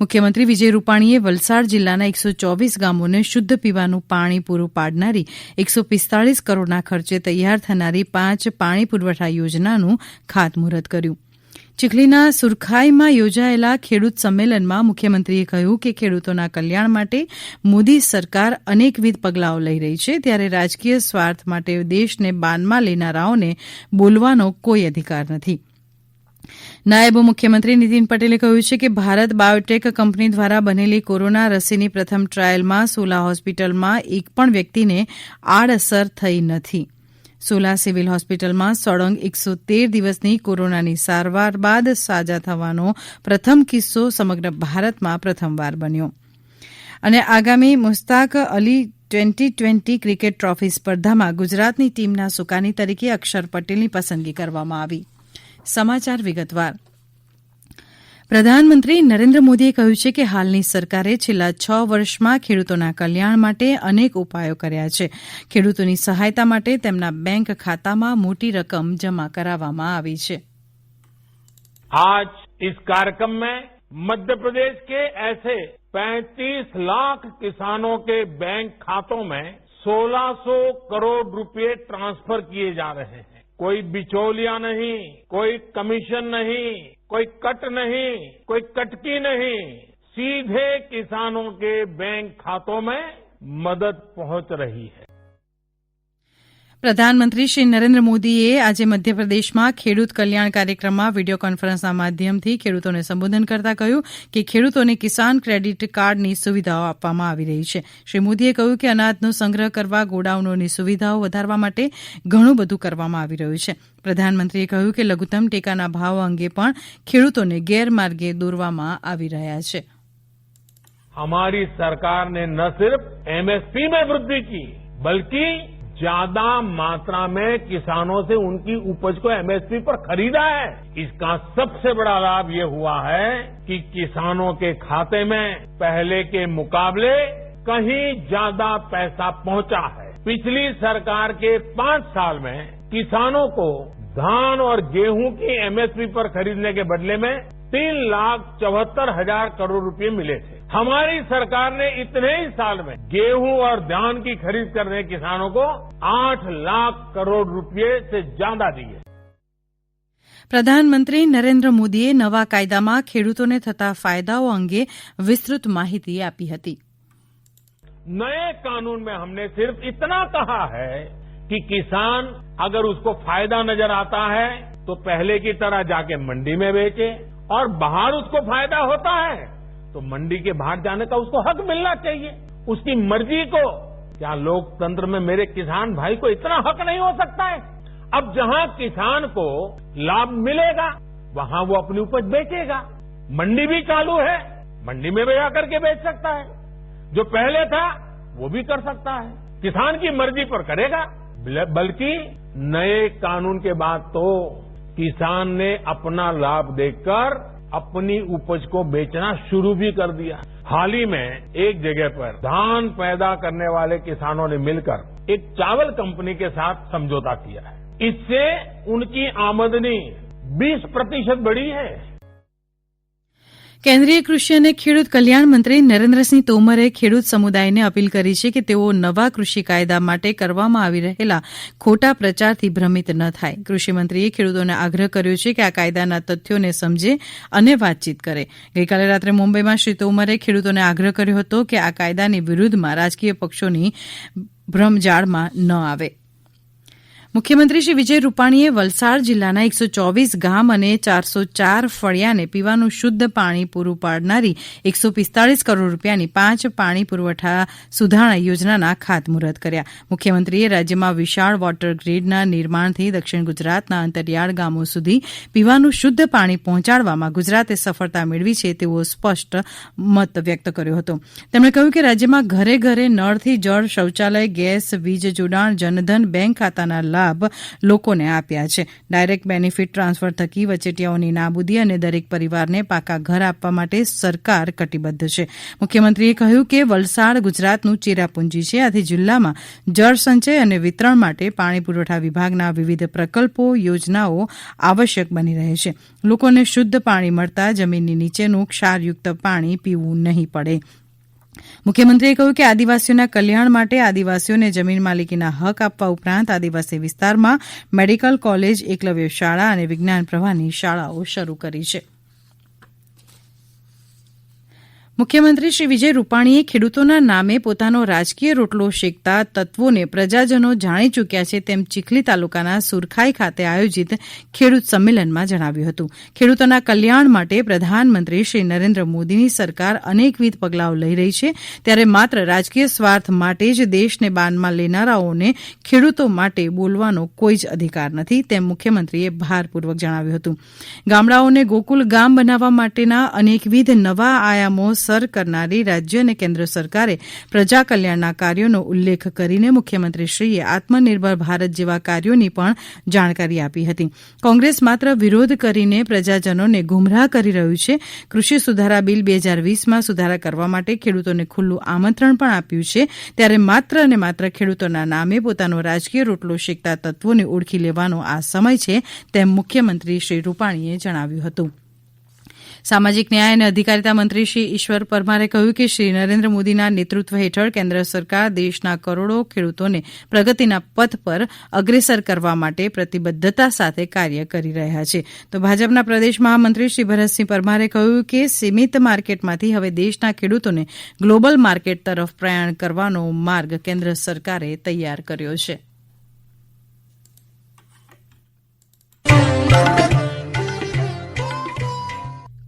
મુખ્યમંત્રી વિજય રૂપાણીએ વલસાડ જિલ્લાના એકસો ચોવીસ ગામોને શુદ્ધ પીવાનું પાણી પૂરું પાડનારી એકસો પિસ્તાળીસ કરોડના ખર્ચે તૈયાર થનારી પાંચ પાણી પુરવઠા યોજનાનું ખાતમુહૂર્ત કર્યું. ચીખલીના સુરખાઈમાં યોજાયેલા ખેડૂત સંમેલનમાં મુખ્યમંત્રીએ કહ્યું કે ખેડૂતોના કલ્યાણ માટે મોદી સરકાર અનેકવિધ પગલાંઓ લઈ રહી છે. ત્યારે રાજકીય સ્વાર્થ માટે દેશને બાનમાં લેનારાઓને બોલવાનો કોઈ અધિકાર નથી. નાયબ મુખ્યમંત્રી નીતિન પટેલે કહ્યું છે કે ભારત બાયોટેક કંપની દ્વારા બનેલી કોરોના રસીની પ્રથમ ટ્રાયલમાં સોલા હોસ્પિટલમાં એક પણ વ્યક્તિને આડઅસર થઈ નથી. સોલા સિવિલ હોસ્પિટલમાં સળંગ એકસો તેર દિવસની કોરોનાની સારવાર બાદ સાજા થવાનો પ્રથમ કિસ્સો સમગ્ર ભારતમાં પ્રથમવાર બન્યો. અને આગામી Mushtaq Ali twenty twenty cricket trophy સ્પર્ધામાં ગુજરાતની ટીમના સુકાની તરીકે અક્ષર પટેલની પસંદગી કરવામાં આવી. સમાચાર વિગતવાર પ્રધાનમંત્રી નરેન્દ્ર મોદીએ કહ્યું છે કે હાલની સરકારે છેલ્લા છ વર્ષમાં ખેડૂતોના કલ્યાણ માટે અનેક ઉપાયો કર્યા છે ખેડૂતોની સહાયતા માટે તેમના બેંક ખાતામાં મોટી રકમ જમા કરાવવામાં આવી છે आज इस कार्यक्रम में मध्य प्रदेश के ऐसे 35 लाख किसानों के बैंक खातों में 1600 करोड़ रुपए ट्रांसफर किए जा रहे हैं कोई बिचौलिया नहीं, कोई कमीशन नहीं, कोई कट नहीं, कोई कटकी नहीं। सीधे किसानों के बैंक खातों में मदद पहुँच रही है। પ્રધાનમંત્રી શ્રી નરેન્દ્ર મોદીએ આજે મધ્યપ્રદેશમાં ખેડૂત કલ્યાણ કાર્યક્રમમાં વીડિયો કોન્ફરન્સના માધ્યમથી ખેડૂતોને સંબોધન કરતાં કહ્યું કે ખેડૂતોને કિસાન ક્રેડિટ કાર્ડની સુવિધાઓ આપવામાં આવી રહી છે. શ્રી મોદીએ કહ્યું કે અનાજનો સંગ્રહ કરવા, ગોડાઉનોની સુવિધાઓ વધારવા માટે ઘણું બધું કરવામાં આવી રહ્યું છે. પ્રધાનમંત્રીએ કહ્યું કે લઘુત્તમ ટેકાના ભાવ અંગે પણ ખેડૂતોને ગેરમાર્ગે દોરવામાં આવી રહ્યા છે. હમારી સરકાર ન સિર્ફ એમએસપી વૃદ્ધિ કી ज़्यादा मात्रा में किसानों से उनकी उपज को एमएसपी पर खरीदा है। इसका सबसे बड़ा लाभ ये हुआ है कि किसानों के खाते में पहले के मुकाबले कहीं ज़्यादा पैसा पहुँचा है। पिछली सरकार के पाँच साल में किसानों को धान और गेहूँ की एमएसपी पर खरीदने के बदले में तीन लाख चौहत्तर हज़ार करोड़ रुपए मिले थे। हमारी सरकार ने इतने ही साल में गेहूं और धान की खरीद करने किसानों को आठ लाख करोड़ रुपए से ज्यादा दिए પ્રધાનમંત્રી નરેન્દ્ર મોદીએ નવા કાયદામાં ખેડૂતોને થતા ફાયદાઓ અંગે વિસ્તૃત માહિતી આપી હતી नए कानून में हमने सिर्फ इतना कहा है कि किसान अगर उसको फायदा नजर आता है तो पहले की तरह जाके मंडी में बेचे और बाहर उसको फायदा होता है तो मंडी के बाहर जाने का उसको हक मिलना चाहिए। उसकी मर्ज़ी को। क्या लोकतंत्र में मेरे किसान भाई को इतना हक नहीं हो सकता है? अब जहाँ किसान को लाभ मिलेगा, वहाँ वो अपनी उपज बेचेगा। मंडी भी चालू है, मंडी में भी जाकर के बेच सकता है। जो पहले था, वो भी कर सकता है। किसान की मर्ज़ी पर करेगा बल्कि नए कानून के बाद तो किसान ने अपना लाभ देखकर अपनी उपज को बेचना शुरू भी कर दिया। हाल ही में एक जगह पर धान पैदा करने वाले किसानों ने मिलकर एक चावल कंपनी के साथ समझौता किया है। इससे उनकी आमदनी 20 प्रतिशत बढ़ी है। કેન્દ્રીય કૃષિ અને ખેડૂત કલ્યાણ મંત્રી નરેન્દ્રસિંહ તોમરે ખેડૂત સમુદાયને અપીલ કરી છે કે તેઓ નવા કૃષિ કાયદા માટે કરવામાં આવી રહેલા ખોટા પ્રચારથી ભ્રમિત ન થાય. કૃષિમંત્રીએ ખેડૂતોને આગ્રહ કર્યો છે કે આ કાયદાના તથ્યોને સમજે અને વાતચીત કરે. ગઈકાલે રાત્રે મુંબઈમાં શ્રી તોમરે ખેડૂતોને આગ્રહ કર્યો હતો કે આ કાયદાની વિરુદ્ધમાં રાજકીય પક્ષોની ભ્રમજાળમાં ન આવે. મુખ્યમંત્રી શ્રી વિજય રૂપાણીએ વલસાડ જિલ્લાના એકસો ચોવીસ ગામ અને ચારસો ચાર ફળિયાને પીવાનું શુદ્ધ પાણી પૂરું પાડનારી એકસો પિસ્તાળીસ કરોડ રૂપિયાની પાંચ પાણી પુરવઠા સુધારણા યોજનાના ખાતમુહૂર્ત કર્યા. મુખ્યમંત્રીએ રાજ્યમાં વિશાળ વોટર ગ્રીડના નિર્માણથી દક્ષિણ ગુજરાતના અંતરિયાળ ગામો સુધી પીવાનું શુદ્ધ પાણી પહોંચાડવામાં ગુજરાતે સફળતા મેળવી છે તેવો સ્પષ્ટ મત વ્યક્ત કર્યો હતો. તેમણે કહ્યું કે રાજ્યમાં ઘરે ઘરે નળથી જળ શૌચાલય, ગેસ, વીજ જોડાણ, જનધન, બેંક ખાતાના લાભ લોકોને આપ્યા છે. ડાયરેક્ટ બેનિફિટ ટ્રાન્સફર થકી વચેટિયાઓની નાબૂદી અને દરેક પરિવારને પાકા ઘર આપવા માટે સરકાર કટિબદ્ધ છે. મુખ્યમંત્રીએ કહ્યું કે વલસાડ ગુજરાતનું ચેરાપુંજી છે. આથી જિલ્લામાં જળ સંચય અને વિતરણ માટે પાણી પુરવઠા વિભાગના વિવિધ પ્રકલ્પો, યોજનાઓ આવશ્યક બની રહે છે. લોકોને શુદ્ધ પાણી મળતા જમીનની નીચેનું ક્ષારયુક્ત પાણી પીવું નહીં પડે. મુખ્યમંત્રીએ કહ્યું કે આદિવાસીઓના કલ્યાણ માટે આદિવાસીઓને જમીન માલિકીના હક આપવા ઉપરાંત આદિવાસી વિસ્તારમાં મેડિકલ કોલેજ, એકલવ્ય શાળા અને વિજ્ઞાન પ્રવાહની શાળાઓ શરૂ કરી છે. મુખ્યમંત્રી શ્રી વિજય રૂપાણીએ ખેડૂતોના નામે પોતાનો રાજકીય રોટલો શેકતા તત્વોને પ્રજાજનો જાણી ચૂક્યા છે તેમ ચીખલી તાલુકાના સુરખાઈ ખાતે આયોજિત ખેડૂત સંમેલનમાં જણાવ્યું હતું. ખેડૂતોના કલ્યાણ માટે પ્રધાનમંત્રી શ્રી નરેન્દ્ર મોદીની સરકાર અનેકવિધ પગલાઓ લઈ રહી છે. ત્યારે માત્ર રાજકીય સ્વાર્થ માટે જ દેશને બાનમાં લેનારાઓને ખેડૂતો માટે બોલવાનો કોઈ જ અધિકાર નથી તેમ મુખ્યમંત્રીએ ભારપૂર્વક જણાવ્યું હતું. ગામડાઓને ગોકુલ ગામ બનાવવા માટેના અનેકવિધ નવા આયામો સર કરનારી રાજ્ય અને કેન્દ્ર સરકારે પ્રજા કલ્યાણના કાર્યોનો ઉલ્લેખ કરીને મુખ્યમંત્રીશ્રીએ આત્મનિર્ભર ભારત જેવા કાર્યોની પણ જાણકારી આપી હતી. કોંગ્રેસ માત્ર વિરોધ કરીને પ્રજાજનોને ગુમરાહ કરી રહ્યું છે. કૃષિ સુધારા બિલ બે હજાર વીસમાં સુધારા કરવા માટે ખેડૂતોને ખુલ્લું આમંત્રણ પણ આપ્યું છે. ત્યારે માત્ર અને માત્ર ખેડૂતોના નામે પોતાનો રાજકીય રોટલો શેકતા તત્વોને ઓળખી લેવાનો આ સમય છે, તેમ મુખ્યમંત્રી શ્રી રૂપાણીએ જણાવ્યું હતું. સામાજિક ન્યાય અને અધિકારિતા મંત્રી શ્રી ઈશ્વર પરમારે કહ્યું કે શ્રી નરેન્દ્ર મોદીના નેતૃત્વ હેઠળ કેન્દ્ર સરકાર દેશના કરોડો ખેડૂતોને પ્રગતિના પથ પર અગ્રેસર કરવા માટે પ્રતિબદ્ધતા સાથે કાર્ય કરી રહ્યા છે. તો ભાજપના પ્રદેશ મહામંત્રી શ્રી ભરતસિંહ પરમારે કહ્યું કે સીમિત માર્કેટમાંથી હવે દેશના ખેડૂતોને ગ્લોબલ માર્કેટ તરફ પ્રયાણ કરવાનો માર્ગ કેન્દ્ર સરકારે તૈયાર કર્યો છે.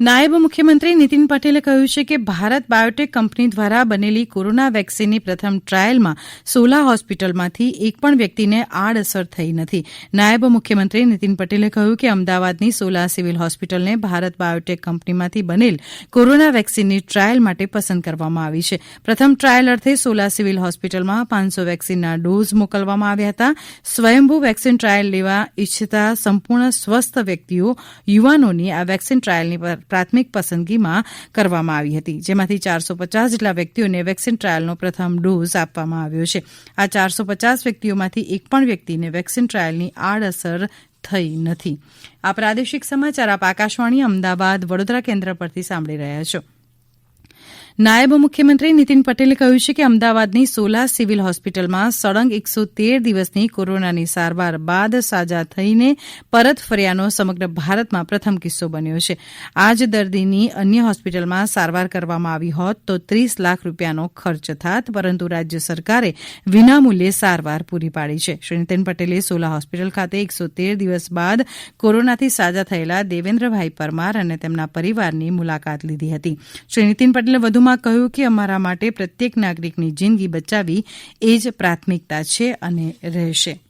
નાયબ મુખ્યમંત્રી નીતિન પટેલે કહ્યું છે કે ભારત બાયોટેક કંપની દ્વારા બનેલી કોરોના વેક્સિનની પ્રથમ ટ્રાયલમાં સોલા હોસ્પિટલમાંથી એક પણ વ્યક્તિને આડઅસર થઈ નથી. નાયબ મુખ્યમંત્રી નીતિન પટેલે કહ્યું કે અમદાવાદની સોલા સિવિલ હોસ્પિટલને ભારત બાયોટેક કંપનીમાંથી બનેલ કોરોના વેક્સિનની ટ્રાયલ માટે પસંદ કરવામાં આવી છે. પ્રથમ ટ્રાયલ અર્થે સોલા સિવિલ હોસ્પિટલમાં પાંચસો વેક્સિનના ડોઝ મોકલવામાં આવ્યા હતા. સ્વયંભૂ વેક્સિન ટ્રાયલ લેવા ઇચ્છતા સંપૂર્ણ સ્વસ્થ વ્યક્તિઓ, યુવાનોની આ વેક્સિન ટ્રાયલની પ્રાથમિક પસંદગીમાં કરવામાં આવી હતી, જેમાંથી ચારસો પચાસ જેટલા વ્યક્તિઓને વેક્સિન ટ્રાયલનો પ્રથમ ડોઝ આપવામાં આવ્યો છે. આ ચારસો પચાસ વ્યક્તિઓમાંથી એક પણ વ્યક્તિને વેક્સિન ટ્રાયલની આડઅસર થઈ નથી. આ પ્રાદેશિક સમાચાર આપ આકાશવાણી અમદાવાદ વડોદરા કેન્દ્ર પરથી સાંભળી રહ્યા છો. નાયબ મુખ્યમંત્રી નીતિન પટેલે કહ્યું છે કે અમદાવાદની સોલા સિવિલ હોસ્પિટલમાં સળંગ એકસો તેર દિવસની કોરોનાની સારવાર બાદ સાજા થઈને પરત ફર્યાનો સમગ્ર ભારતમાં પ્રથમ કિસ્સો બન્યો છે. આ જ દર્દીની અન્ય હોસ્પિટલમાં સારવાર કરવામાં આવી હોત તો ત્રીસ લાખ રૂપિયાનો ખર્ચ થાત, પરંતુ રાજ્ય સરકારે વિનામૂલ્યે સારવાર પૂરી પાડી છે. શ્રી નીતિન પટેલે સોલા હોસ્પિટલ ખાતે એકસો તેર દિવસ બાદ કોરોનાથી સાજા થયેલા દેવેન્દ્રભાઈ પરમાર અને તેમના પરિવારની મુલાકાત લીધી હતી. શ્રી નીતિન પટેલે વધુ વધુમાં કહ્યું કે અમારા માટે પ્રત્યેક નાગરિકની જિંદગી બચાવવી એ જ પ્રાથમિકતા છે અને રહેશે.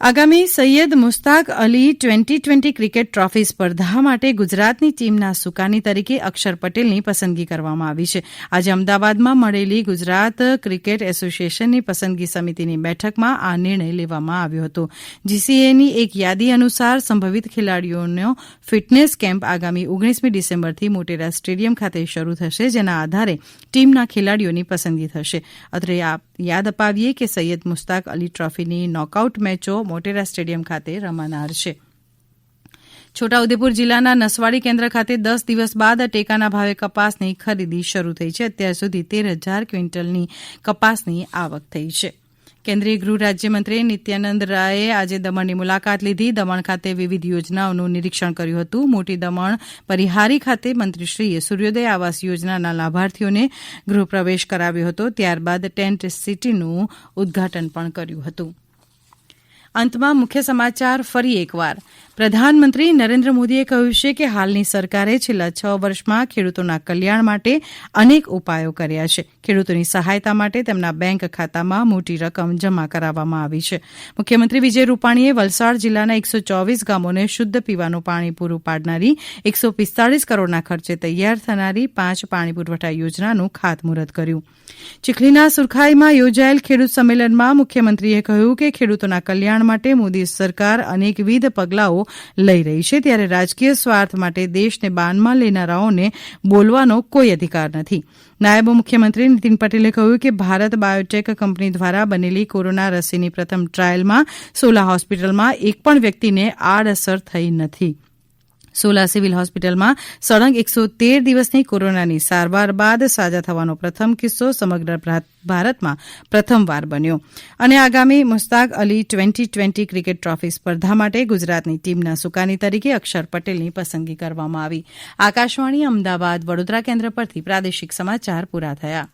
આગામી Syed Mushtaq Ali twenty twenty cricket trophy સ્પર્ધા માટે ગુજરાતની ટીમના સુકાની તરીકે અક્ષર પટેલની પસંદગી કરવામાં આવી છે. આજે અમદાવાદમાં મળેલી ગુજરાત ક્રિકેટ એસોસિએશનની પસંદગી સમિતિની બેઠકમાં આ નિર્ણય લેવામાં આવ્યો હતો. જીસીએની એક યાદી અનુસાર સંભવિત ખેલાડીઓનો ફિટનેસ કેમ્પ આગામી ઓગણીસમી ડિસેમ્બરથી મોટેરા સ્ટેડિયમ ખાતે શરૂ થશે, જેના આધારે ટીમના ખેલાડીઓની પસંદગી થશે. અત્રે યાદ અપાવીએ કે સૈયદ મુસ્તાક અલી ટ્રોફીની નોકઆઉટ મેચો મોટેરા સ્ટેડિયમ ખાતે રમાનાર છે. છોટાઉદેપુર જિલ્લાના નસવાડી કેન્દ્ર ખાતે દસ દિવસ બાદ ટેકાના ભાવે કપાસની ખરીદી શરૂ થઈ છે. અત્યાર સુધી તેર હજાર ક્વિન્ટલની કપાસની આવક થઈ છે. કેન્દ્રીય ગૃહ રાજ્યમંત્રી નિત્યાનંદ રાયે આજે દમણની મુલાકાત લીધી. દમણ ખાતે વિવિધ યોજનાઓનું નિરીક્ષણ કર્યું હતું. મોટી દમણ પરિહારી ખાતે મંત્રીશ્રીએ સૂર્યોદય આવાસ યોજનાના લાભાર્થીઓને ગૃહપ્રવેશ કરાવ્યો હતો. ત્યારબાદ ટેન્ટ સિટીનું ઉદઘાટન પણ કર્યું હતું. અંતમાં મુખ્ય સમાચાર ફરી એકવાર. પ્રધાનમંત્રી નરેન્દ્ર મોદીએ કહ્યું છે કે હાલની સરકારે છેલ્લા છ વર્ષમાં ખેડૂતોના કલ્યાણ માટે અનેક ઉપાયો કર્યા છે. ખેડૂતોની સહાયતા માટે તેમના બેંક ખાતામાં મોટી રકમ જમા કરાવવામાં આવી છે. મુખ્યમંત્રી વિજય રૂપાણીએ વલસાડ જિલ્લાના એકસો ચોવીસ ગામોને શુદ્ધ પીવાનું પાણી પૂરું પાડનારી એકસો પિસ્તાળીસ કરોડના ખર્ચે તૈયાર થનારી પાંચ પાણી પુરવઠા યોજનાનું ખાતમુહૂર્ત કર્યું. ચીખલીના સુરખાઈમાં યોજાયેલ ખેડૂત સંમેલનમાં મુખ્યમંત્રીએ કહ્યું કે ખેડૂતોના કલ્યાણ માટે મોદી સરકાર અનેકવિધ પગલાઓ લઈ રહી છે. ત્યારે રાજકીય સ્વાર્થ માટે દેશને બાનમાં લેનારાઓને બોલવાનો કોઈ અધિકાર નથી. નાયબ મુખ્યમંત્રી નીતિન પટેલે કહ્યું કે ભારત બાયોટેક કંપની દ્વારા બનેલી કોરોના રસીની પ્રથમ ટ્રાયલમાં સોલા હોસ્પિટલમાં એક પણ વ્યક્તિને આડઅસર થઈ નથી. સોલા સિવિલ હોસ્પિટલમાં સળંગ એકસો તેર દિવસની કોરોનાની સારવાર બાદ સાજા થવાનો પ્રથમ કિસ્સો સમગ્ર ભારતમાં પ્રથમવાર બન્યો. અને આગામી Mushtaq Ali twenty twenty cricket trophy સ્પર્ધા માટે ગુજરાતની ટીમના સુકાની તરીકે અક્ષર પટેલની પસંદગી કરવામાં આવી. આકાશવાણી અમદાવાદ વડોદરા કેન્દ્ર પરથી પ્રાદેશિક સમાચાર પૂરા થયા.